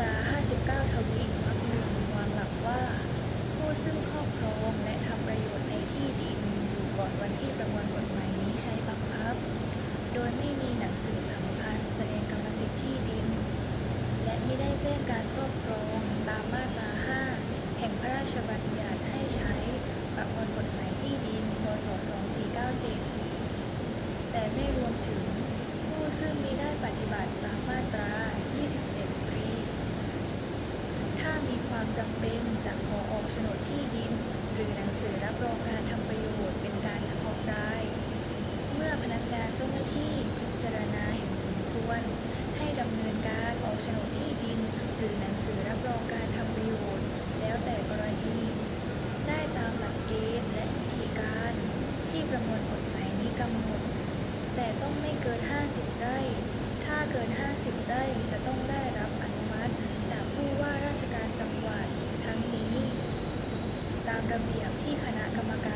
ตรา 59 ทวีอีกวรรคหนึ่งวางหลักว่า ผู้ซึ่งครอบครองและทำประโยชน์ในที่ดินอยู่ก่อนวันที่ประมวลกฎหมายนี้ใช้บังคับ โดยไม่มีหนังสือสำคัญแสดงกรรมสิทธิ์ที่ดิน และไม่ได้แจ้งการครอบครองตามมาตรา 5 แห่งพระราชบัญญัติให้ใช้ประมวลกฎหมายที่ดิน พศ 2497 แต่ไม่รวมถึง ความจำเป็นจะขอออกโฉนดที่ดิน หรือหนังสือรับรองการทำประโยชน์เป็นการเฉพาะราย เมื่อพนักงานเจ้าหน้าที่พิจารณาเห็นสมควร ให้ดำเนินการออกโฉนดที่ดิน หรือหนังสือรับรองการทำประโยชน์ แล้วแต่กรณี ได้ตามหลักเกณฑ์และวิธีการ ที่ประมวลกฎหมายนี้กำหนด แต่ต้องไม่เกิน 50 ไร่ถ้าเกิน50 ระเบียบที่คณะกรรมการ